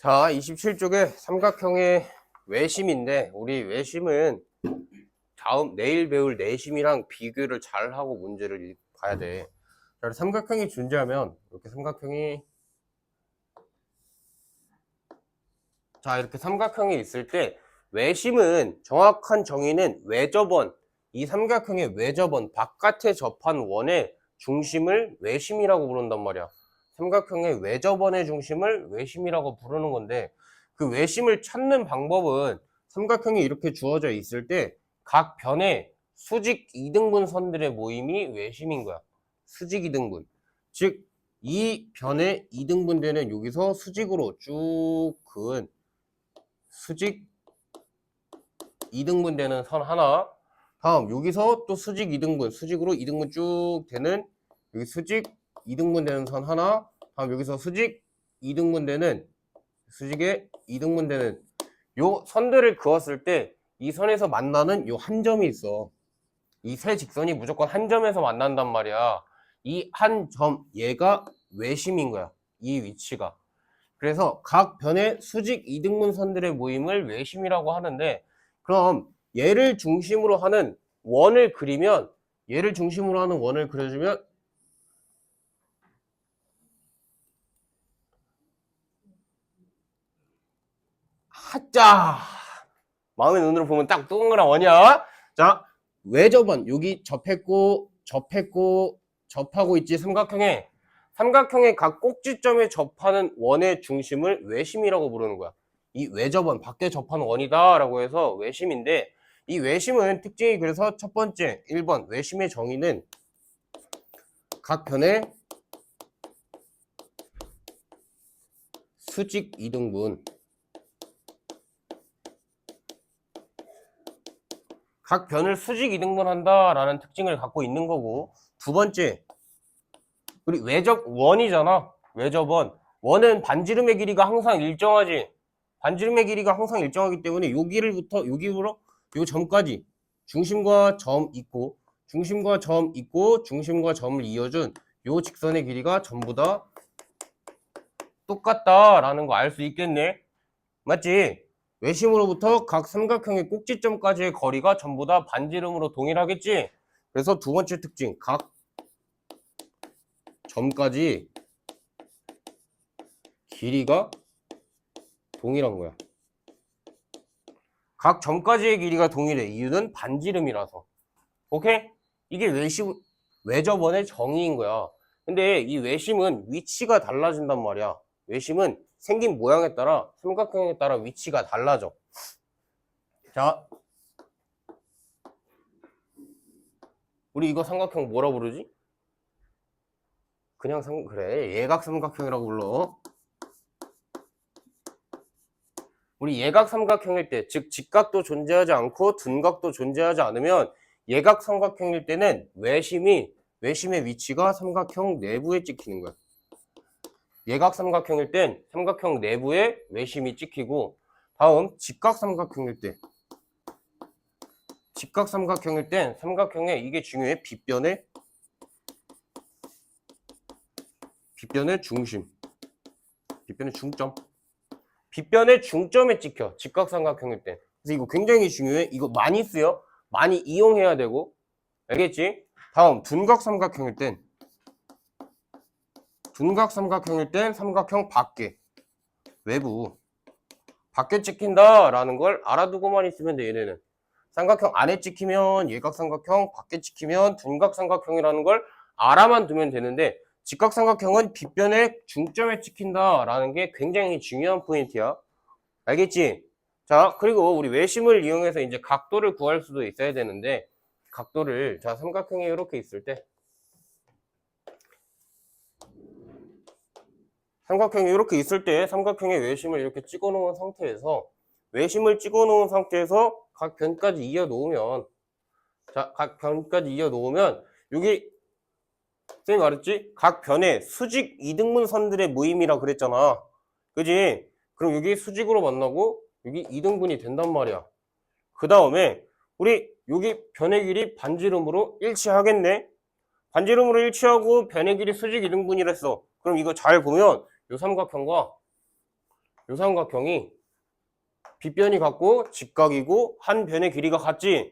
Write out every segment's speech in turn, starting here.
자, 27쪽에 삼각형의 외심인데 우리 외심은 다음 내일 배울 내심이랑 비교를 잘 하고 문제를 읽- 봐야 돼. 자, 삼각형이 존재하면 이렇게 삼각형이 자, 이렇게 삼각형이 있을 때 외심은 정확한 정의는 외접원 이 삼각형의 외접원 바깥에 접한 원의 중심을 외심이라고 부른단 말이야. 삼각형의 외접원의 중심을 외심이라고 부르는 건데 그 외심을 찾는 방법은 삼각형이 이렇게 주어져 있을 때 각 변의 수직 이등분 선들의 모임이 외심인 거야. 수직 이등분. 즉, 이 변의 이등분되는 여기서 수직으로 쭉 그은 수직 이등분되는 선 하나. 다음, 여기서 또 수직 이등분, 수직으로 이등분 쭉 되는 여기 수직 이등분 되는 선 하나. 다음, 여기서 수직 이등분 되는 수직에 이등분 되는 요 선들을 그었을 때 이 선에서 만나는 요 한 점이 있어. 이 세 직선이 무조건 한 점에서 만난단 말이야. 이 한 점, 얘가 외심인 거야. 이 위치가. 그래서 각 변의 수직 이등분 선들의 모임을 외심이라고 하는데, 그럼 얘를 중심으로 하는 원을 그리면, 얘를 중심으로 하는 원을 그려주면, 하짜! 마음의 눈으로 보면 딱 동그란 원이야. 자, 외접원 여기 접했고 접했고 접하고 있지 삼각형에 삼각형의 각 꼭지점에 접하는 원의 중심을 외심이라고 부르는 거야. 이 외접원 밖에 접하는 원이다 라고 해서 외심인데 이 외심은 특징이 그래서 첫 번째 1번 외심의 정의는 각 변의 수직 이등분 각 변을 수직 이등분 한다라는 특징을 갖고 있는 거고 두 번째 우리 외접 원이잖아. 외접원. 원은 반지름의 길이가 항상 일정하지. 반지름의 길이가 항상 일정하기 때문에 여기를부터 여기로 요 점까지 중심과 점 있고 중심과 점 있고 중심과 점을 이어준 요 직선의 길이가 전부 다 똑같다라는 거 알 수 있겠네. 맞지? 외심으로부터 각 삼각형의 꼭지점까지의 거리가 전부 다 반지름으로 동일하겠지? 그래서 두 번째 특징, 각 점까지 길이가 동일한 거야. 각 점까지의 길이가 동일해. 이유는 반지름이라서. 오케이? 이게 외심, 외접원의 정의인 거야. 근데 이 외심은 위치가 달라진단 말이야. 외심은 생긴 모양에 따라 삼각형에 따라 위치가 달라져. 자, 우리 이거 삼각형 뭐라 부르지? 그냥 삼 그래 예각 삼각형이라고 불러. 우리 예각 삼각형일 때, 즉 직각도 존재하지 않고 둔각도 존재하지 않으면 예각 삼각형일 때는 외심이 외심의 위치가 삼각형 내부에 찍히는 거야. 예각 삼각형일 땐 삼각형 내부에 외심이 찍히고 다음 직각 삼각형일 때 직각 삼각형일 땐 삼각형에 이게 중요해. 빗변의 빗변의 중심 빗변의 중점. 빗변의 중점에 찍혀 직각 삼각형일 땐. 그래서 이거 굉장히 중요해. 이거 많이 쓰여. 많이 이용해야 되고. 알겠지? 다음 둔각 삼각형일 땐 둔각 삼각형일 땐 삼각형 밖에 외부. 밖에 찍힌다 라는 걸 알아두고만 있으면 돼 얘네는. 삼각형 안에 찍히면 예각 삼각형 밖에 찍히면 둔각 삼각형이라는 걸 알아만 두면 되는데 직각 삼각형은 빗변의 중점에 찍힌다 라는 게 굉장히 중요한 포인트야. 알겠지? 자 그리고 우리 외심을 이용해서 이제 각도를 구할 수도 있어야 되는데 각도를 자 삼각형이 이렇게 있을 때 삼각형이 이렇게 있을 때 삼각형의 외심을 이렇게 찍어 놓은 상태에서 외심을 찍어 놓은 상태에서 각 변까지 이어 놓으면 자, 각 변까지 이어 놓으면 여기 쌤이 말했지? 각 변의 수직 이등분 선들의 모임이라 그랬잖아. 그지? 그럼 여기 수직으로 만나고 여기 이등분이 된단 말이야. 그 다음에 우리 여기 변의 길이 반지름으로 일치하겠네? 반지름으로 일치하고 변의 길이 수직 이등분이랬어. 그럼 이거 잘 보면 요 삼각형과 요 삼각형이 빗변이 같고 직각이고 한 변의 길이가 같지?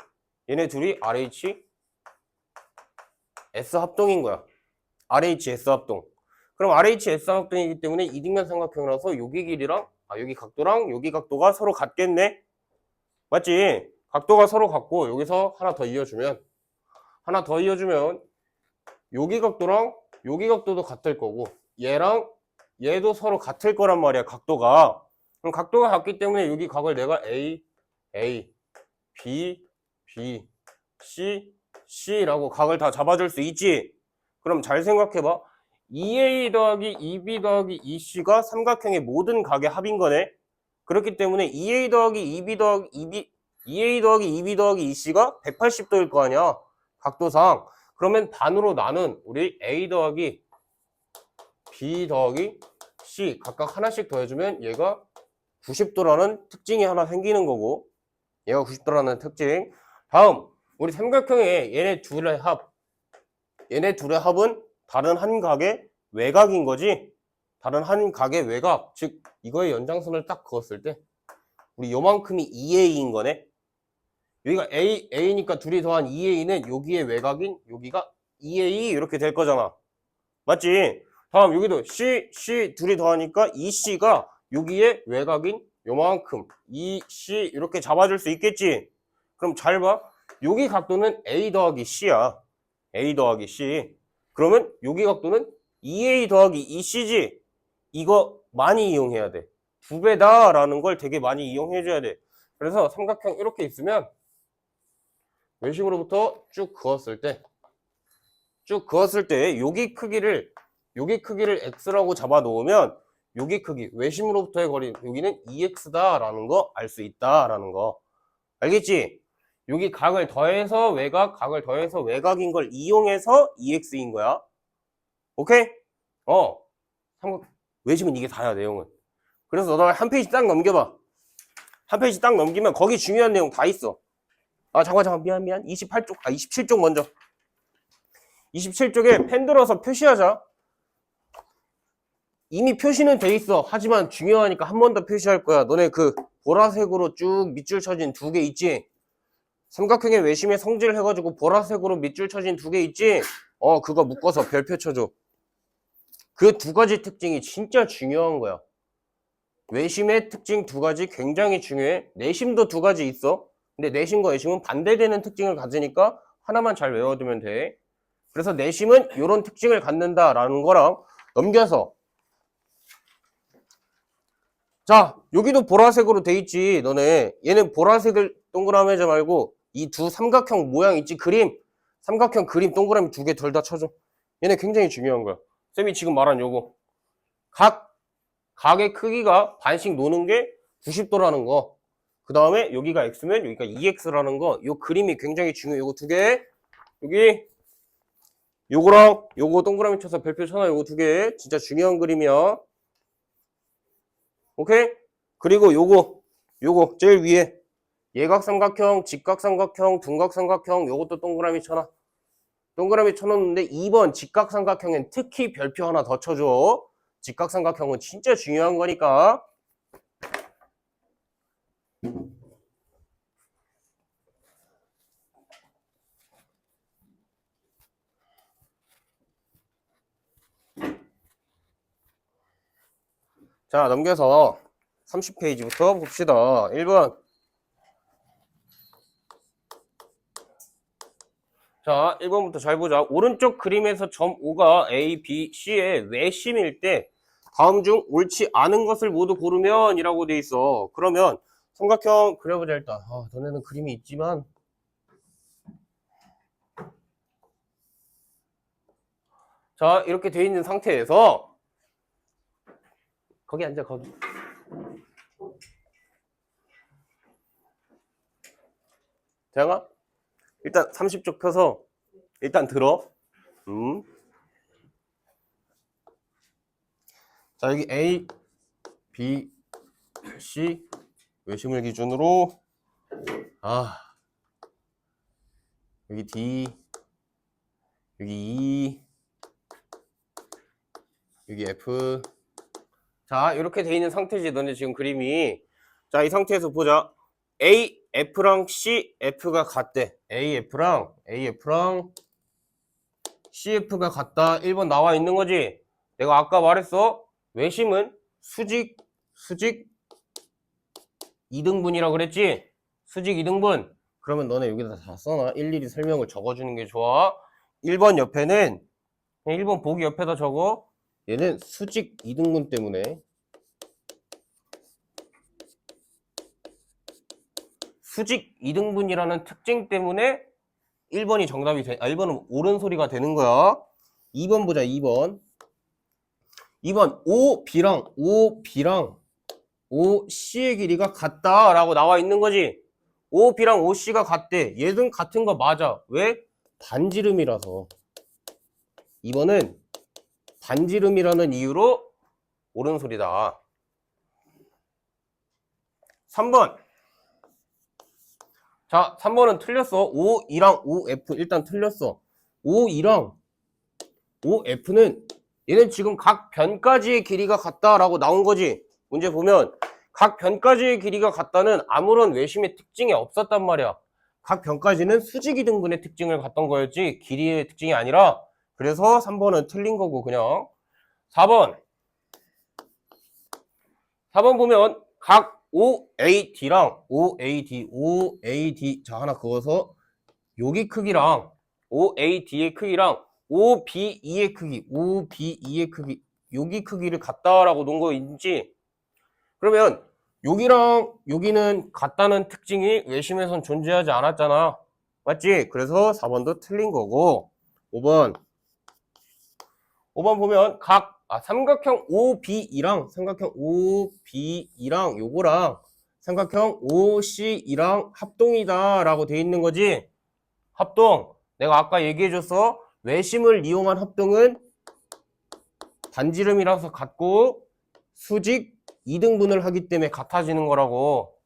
얘네 둘이 RH S 합동인 거야. RHS 합동. 그럼 RHS 합동이기 때문에 이등변 삼각형이라서 여기 길이랑 아 여기 각도랑 여기 각도가 서로 같겠네. 맞지? 각도가 서로 같고 여기서 하나 더 이어주면 하나 더 이어주면 여기 각도랑 여기 각도도 같을 거고 얘랑 얘도 서로 같을 거란 말이야 각도가. 그럼 각도가 같기 때문에 여기 각을 내가 A, A, B, B, C, C라고 각을 다 잡아줄 수 있지? 그럼 잘 생각해봐. 2A 더하기 2B 더하기 2C가 삼각형의 모든 각의 합인 거네. 그렇기 때문에 2A 더하기 2B 더하기 2B 2A 더하기 2B 더하기 2C가 180도일 거 아니야 각도상. 그러면 반으로 나눈 우리 A 더하기 B 더하기 C 각각 하나씩 더해주면 얘가 90도라는 특징이 하나 생기는 거고 얘가 90도라는 특징. 다음 우리 삼각형의 얘네 둘의 합. 얘네 둘의 합은 다른 한 각의 외곽인 거지? 다른 한 각의 외곽 즉 이거의 연장선을 딱 그었을 때 우리 요만큼이 2A인 거네. 여기가 A, A니까 둘이 더한 2A는 여기의 외곽인 여기가 2A 이렇게 될 거잖아. 맞지? 다음 여기도 C, C 둘이 더하니까 2C가 여기에 외곽인 요만큼 2C 이렇게 잡아줄 수 있겠지? 그럼 잘 봐. 여기 각도는 A 더하기 C야. A 더하기 C. 그러면 여기 각도는 2A 더하기 2C지? 이거 많이 이용해야 돼. 두 배다 라는 걸 되게 많이 이용해줘야 돼. 그래서 삼각형 이렇게 있으면 외심으로부터 쭉 그었을 때 쭉 그었을 때 여기 크기를 여기 크기를 x라고 잡아 놓으면 여기 크기 외심으로부터의 거리 여기는 2x다 라는 거 알 수 있다 라는 거. 알겠지? 여기 각을 더해서 외곽 각을 더해서 외곽인 걸 이용해서 2x인 거야. 오케이? 어. 외심은 이게 다야 내용은. 그래서 너도 한 페이지 딱 넘겨봐. 한 페이지 딱 넘기면 거기 중요한 내용 다 있어. 아 잠깐 잠깐. 미안 미안. 28쪽 아 27쪽 먼저. 27쪽에 펜 들어서 표시하자 이미 표시는 돼 있어. 하지만 중요하니까 한 번 더 표시할 거야. 너네 그 보라색으로 쭉 밑줄 쳐진 두 개 있지? 삼각형의 외심의 성질 해가지고 보라색으로 밑줄 쳐진 두 개 있지? 어, 그거 묶어서 별표 쳐줘. 그 두 가지 특징이 진짜 중요한 거야. 외심의 특징 두 가지 굉장히 중요해. 내심도 두 가지 있어. 근데 내심과 외심은 반대되는 특징을 가지니까 하나만 잘 외워두면 돼. 그래서 내심은 이런 특징을 갖는다라는 거랑 넘겨서 자, 여기도 보라색으로 돼 있지, 너네. 얘는 보라색을 동그라미 하지 말고, 이 두 삼각형 모양 있지, 그림. 삼각형 그림 동그라미 두개덜다 쳐줘. 얘네 굉장히 중요한 거야. 쌤이 지금 말한 요거. 각, 각의 크기가 반씩 노는 게 90도라는 거. 그 다음에 여기가 x면 여기가 2x라는 거. 요 그림이 굉장히 중요해. 요거 두 개. 여기. 요거랑 요거 동그라미 쳐서 별표 쳐놔. 요거 두 개. 진짜 중요한 그림이야. 오케이? 그리고 요거, 요거 제일 위에 예각삼각형, 직각삼각형, 둔각삼각형 요것도 동그라미 쳐놔. 동그라미 쳐놓는데 2번 직각삼각형엔 특히 별표 하나 더 쳐줘. 직각삼각형은 진짜 중요한 거니까. 자, 넘겨서 30페이지부터 봅시다. 1번. 자, 1번부터 잘 보자. 오른쪽 그림에서 점 O가 A, B, C의 외심일 때 다음 중 옳지 않은 것을 모두 고르면 이라고 돼 있어. 그러면 삼각형 그려보자 일단. 아, 너네는 그림이 있지만 자, 이렇게 돼 있는 상태에서 거기 앉아 거기. 대영아 일단 30쪽 펴서 일단 들어. 음. 자 여기 A B C 외심을 기준으로. 아. 여기 D 여기 E 여기 F 자, 이렇게 돼 있는 상태지, 너네 지금 그림이. 자, 이 상태에서 보자. A, F랑 C, F가 같대. A, F랑, A, F랑 CF가 같다. 1번 나와 있는 거지. 내가 아까 말했어. 외심은 수직, 수직 2등분이라고 그랬지? 수직 2등분. 그러면 너네 여기다 다 써놔. 일일이 설명을 적어주는 게 좋아. 1번 옆에는, 그냥 1번 보기 옆에다 적어. 얘는 수직 2등분 때문에 수직 2등분이라는 특징 때문에 1번이 정답이 돼. 아, 1번은 옳은 소리가 되는 거야. 2번 보자, 2번. 2번, OB랑, OB랑, OC의 길이가 같다 라고 나와 있는 거지. OB랑 OC가 같대. 얘는 같은 거 맞아. 왜? 반지름이라서. 2번은 반지름이라는 이유로 옳은 소리다. 3번. 자, 3번은 틀렸어. 5, 2랑 5F 일단 틀렸어. 5, 2랑 5F는 얘는 지금 각 변까지의 길이가 같다라고 나온 거지. 문제 보면 각 변까지의 길이가 같다는 아무런 외심의 특징이 없었단 말이야. 각 변까지는 수직이 등분의 특징을 갖던 거였지 길이의 특징이 아니라 그래서 3번은 틀린 거고 그냥. 4번. 4번 보면 각 OAD랑 OAD, OAD 자 하나 그어서 여기 크기랑 OAD의 크기랑 OBE의 크기, OBE의 크기 여기 크기를 같다라고 놓은 거 있지. 그러면 여기랑 여기는 같다는 특징이 외심에선 존재하지 않았잖아. 맞지? 그래서 4번도 틀린 거고. 5번 5번 보면 각 아, 삼각형 OBE랑 삼각형 OBE랑 요거랑 삼각형 OCE랑 합동이다 라고 돼 있는 거지 합동 내가 아까 얘기해 줬어 외심을 이용한 합동은 반지름이라서 같고 수직 2등분을 하기 때문에 같아지는 거라고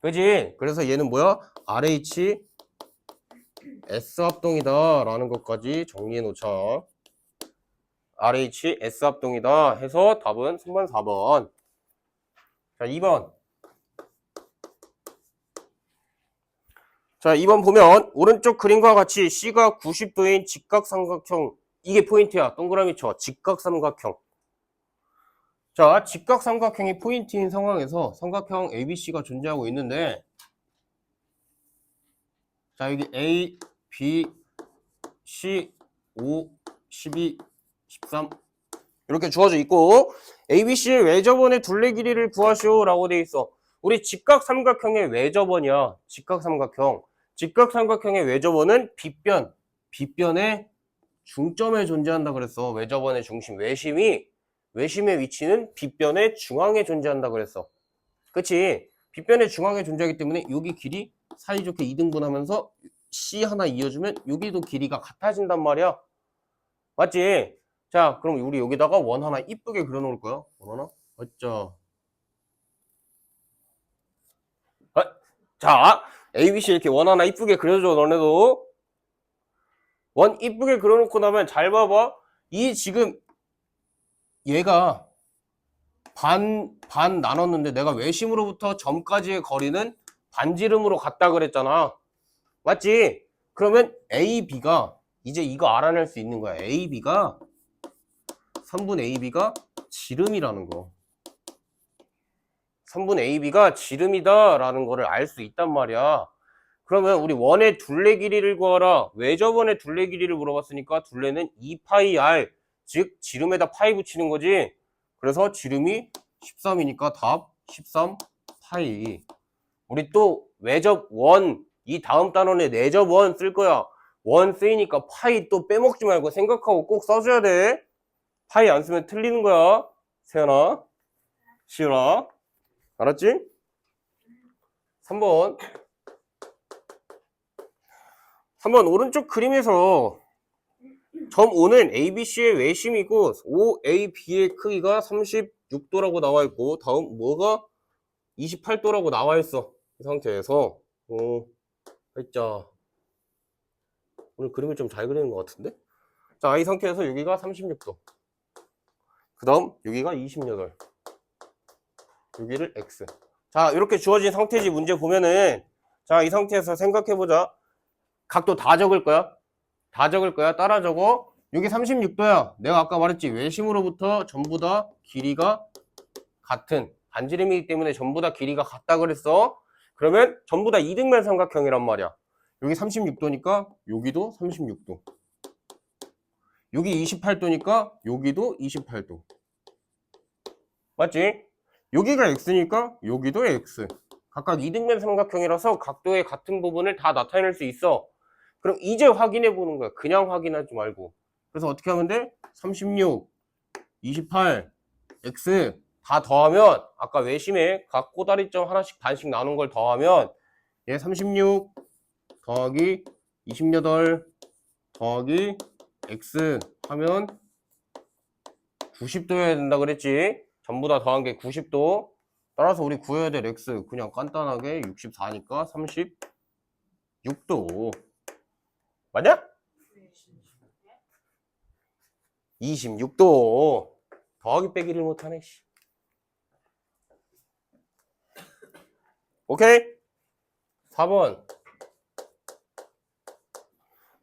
그지? 그래서 얘는 뭐야? RH S 합동이다 라는 것까지 정리해 놓자 RH S 합동이다 해서 답은 3번 4번. 자 2번. 자 2번 보면 오른쪽 그림과 같이 C가 90도인 직각삼각형. 이게 포인트야. 동그라미 쳐. 직각삼각형. 자 직각삼각형이 포인트인 상황에서 삼각형 ABC가 존재하고 있는데 자 여기 A, B, C, 5, 12, 13 이렇게 주어져 있고 ABC의 외접원의 둘레 길이를 구하시오 라고 돼 있어. 우리 직각삼각형의 외접원이야. 직각삼각형. 직각삼각형의 외접원은 빗변. 빗변의 중점에 존재한다 그랬어. 외접원의 중심 외심이 외심의 위치는 빗변의 중앙에 존재한다 그랬어. 그치? 빗변의 중앙에 존재하기 때문에 여기 길이 사이좋게 2등분 하면서 C 하나 이어주면 여기도 길이가 같아진단 말이야. 맞지? 자, 그럼 우리 여기다가 원 하나 이쁘게 그려 놓을 거야. 원 하나? 맞죠? 아, 자, ABC 이렇게 원 하나 이쁘게 그려줘, 너네도. 원 이쁘게 그려놓고 나면 잘 봐봐. 이 지금 얘가 반, 반 나눴는데 내가 외심으로부터 점까지의 거리는 반지름으로 갔다 그랬잖아. 맞지? 그러면 AB가 이제 이거 알아낼 수 있는 거야. AB가 3분 AB가 지름이라는 거. 3분 AB가 지름이다 라는 거를 알 수 있단 말이야. 그러면 우리 원의 둘레 길이를 구하라. 외접원의 둘레 길이를 물어봤으니까 둘레는 2파이 r 즉 지름에다 파이 붙이는 거지. 그래서 지름이 13이니까 답 13파이. 우리 또 외접 원 이 다음 단원에 내접 원 쓸 거야. 원 쓰이니까 파이 또 빼먹지 말고 생각하고 꼭 써줘야 돼. 파이 안 쓰면 틀리는 거야. 세연아, 시연아. 알았지? 3번. 3번 오른쪽 그림에서 점 5는 ABC의 외심이고 OAB의 크기가 36도라고 나와 있고 다음 뭐가 28도라고 나와 있어. 이 상태에서 어, 했자. 오늘 그림을 좀 잘 그리는 것 같은데? 자, 이 상태에서 여기가 36도. 그 다음 여기가 28. 여기를 x. 자, 이렇게 주어진 상태지 문제 보면은 자, 이 상태에서 생각해 보자. 각도 다 적을 거야. 다 적을 거야. 따라 적어. 여기 36도야. 내가 아까 말했지. 외심으로부터 전부 다 길이가 같은 반지름이기 때문에 전부 다 길이가 같다 그랬어. 그러면 전부 다 이등변 삼각형이란 말이야. 여기 36도니까 여기도 36도. 여기 28도니까 여기도 28도. 맞지? 여기가 x니까 여기도 x. 각각 이등변 삼각형이라서 각도의 같은 부분을 다 나타낼 수 있어. 그럼 이제 확인해 보는 거야. 그냥 확인하지 말고. 그래서 어떻게 하면 돼? 36, 28, x 다 더하면 아까 외심에 각 꼬다리점 하나씩 반씩 나눈 걸 더하면 얘 36 더하기 28 더하기 x 하면 90도여야 된다 그랬지? 전부 다 더한 게 90도. 따라서 우리 구해야 될 x 그냥 간단하게 64니까 36도. 맞냐? 26도. 더하기 빼기를 못하네. 씨. 오케이? 4번.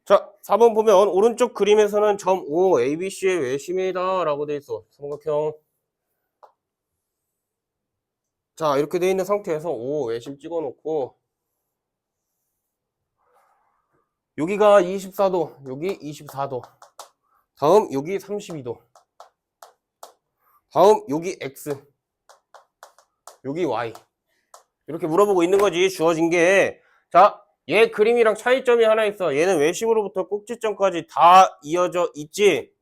자, 4번 보면 오른쪽 그림에서는 점 O, ABC의 외심이다 라고 돼 있어. 삼각형. 자, 이렇게 돼 있는 상태에서 O 외심 찍어 놓고 여기가 24도, 여기 24도. 다음 여기 32도. 다음 여기 X. 여기 Y. 이렇게 물어보고 있는 거지. 주어진 게. 자, 얘 그림이랑 차이점이 하나 있어. 얘는 외심으로부터 꼭지점까지 다 이어져 있지.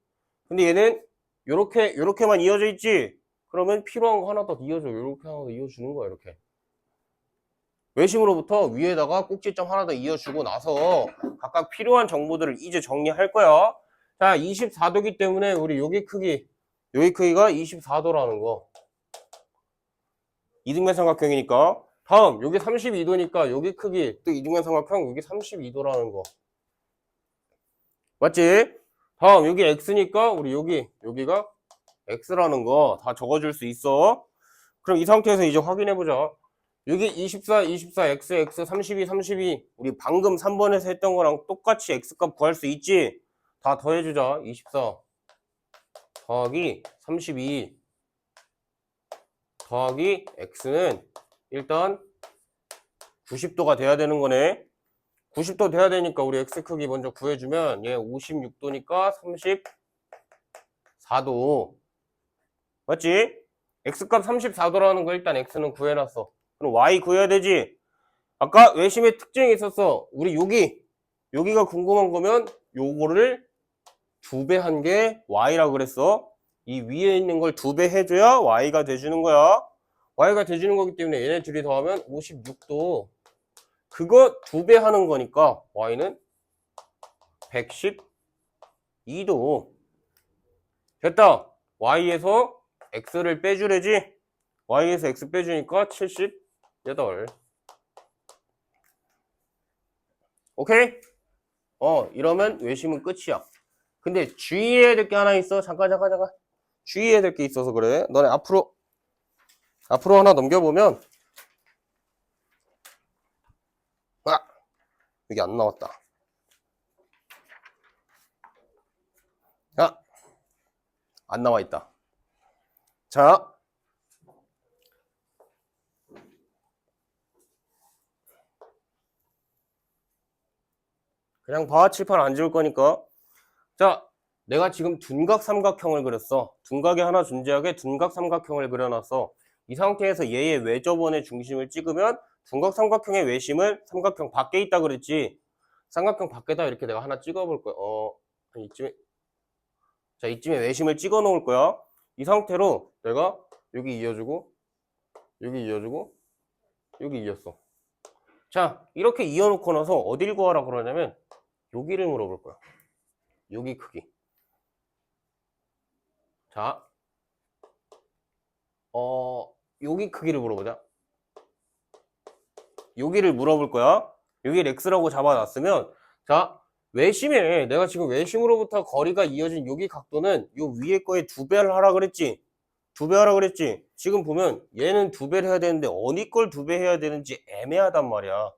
근데 얘는 요렇게 요렇게만 이어져 있지. 그러면 필요한 거 하나 더 이어줘. 요렇게 하나 더 이어주는 거야, 이렇게. 외심으로부터 위에다가 꼭지점 하나 더 이어주고 나서 각각 필요한 정보들을 이제 정리할 거야. 자, 24도기 때문에 우리 여기 크기, 여기 크기가 24도라는 거. 이등변 삼각형이니까. 다음, 여기 32도니까 여기 크기, 또 이등변 삼각형 여기 32도라는 거. 맞지? 다음, 여기 x니까 우리 여기, 여기가 x라는 거 다 적어줄 수 있어. 그럼 이 상태에서 이제 확인해보자. 여기 24, 24, x, x, 32, 32. 우리 방금 3번에서 했던 거랑 똑같이 x값 구할 수 있지? 다 더해주자. 24 더하기 32 더하기 x는 일단 90도가 돼야 되는 거네. 90도 돼야 되니까 우리 x 크기 먼저 구해주면 얘 56도니까 34도. 맞지? x값 34도라는 거 일단 x는 구해놨어. 그럼 y 구해야 되지? 아까 외심의 특징이 있었어. 우리 여기, 여기가 궁금한 거면 요거를 두 배 한 게 y라 그랬어. 이 위에 있는 걸 두 배 해줘야 y가 돼주는 거야. Y가 돼주는 거기 때문에 얘네 둘이 더하면 56도. 그거 두 배 하는 거니까 y는 112도. 됐다. y에서 x를 빼주래지. y에서 x 빼주니까 78. 오케이? 어, 이러면 외심은 끝이야. 근데 주의해야 될 게 하나 있어. 잠깐, 잠깐, 잠깐. 주의해야 될 게 있어서 그래. 너네 앞으로, 앞으로 하나 넘겨보면, 아! 여기 안 나왔다. 아! 안 나와 있다. 자. 그냥 봐. 칠판 안 지울 거니까. 자, 내가 지금 둔각 삼각형을 그렸어. 둔각이 하나 존재하게 둔각 삼각형을 그려놨어. 이 상태에서 얘의 외접원의 중심을 찍으면 둔각 삼각형의 외심은 삼각형 밖에 있다 그랬지. 삼각형 밖에다 이렇게 내가 하나 찍어볼 거야. 어, 한 이쯤에. 자, 이쯤에 외심을 찍어 놓을 거야. 이 상태로 내가 여기 이어주고, 여기 이어주고, 여기 이었어. 자, 이렇게 이어놓고 나서 어딜 구하라 그러냐면, 여기를 물어볼 거야. 여기 크기. 자, 어, 여기 크기를 물어보자. 여기를 물어볼 거야. 여기 x라고 잡아놨으면, 자, 외심에, 내가 지금 외심으로부터 거리가 이어진 여기 각도는 요 위에 거에 두 배를 하라 그랬지. 두 배 하라 그랬지? 지금 보면 얘는 두 배를 해야 되는데 어디 걸 두 배 해야 되는지 애매하단 말이야.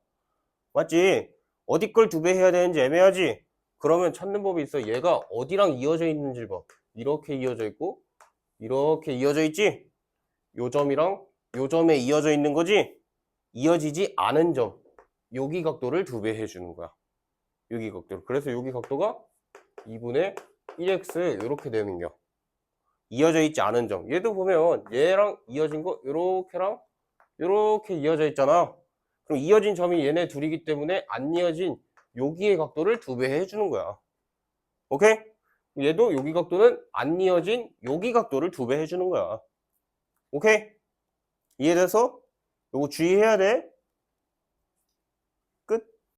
맞지? 어디 걸 두 배 해야 되는지 애매하지? 그러면 찾는 법이 있어. 얘가 어디랑 이어져 있는지 봐. 이렇게 이어져 있고, 이렇게 이어져 있지? 요 점이랑 요 점에 이어져 있는 거지? 이어지지 않은 점. 여기 각도를 두 배 해주는 거야. 여기 각도를. 그래서 여기 각도가 2분의 1x 이렇게 되는 겨. 이어져 있지 않은 점. 얘도 보면 얘랑 이어진 거 요렇게랑 요렇게 이어져 있잖아. 그럼 이어진 점이 얘네 둘이기 때문에 안 이어진 여기의 각도를 두 배 해주는 거야. 오케이? 얘도 여기 각도는 안 이어진 여기 각도를 두 배 해주는 거야. 오케이? 이해돼서? 요거 주의해야 돼.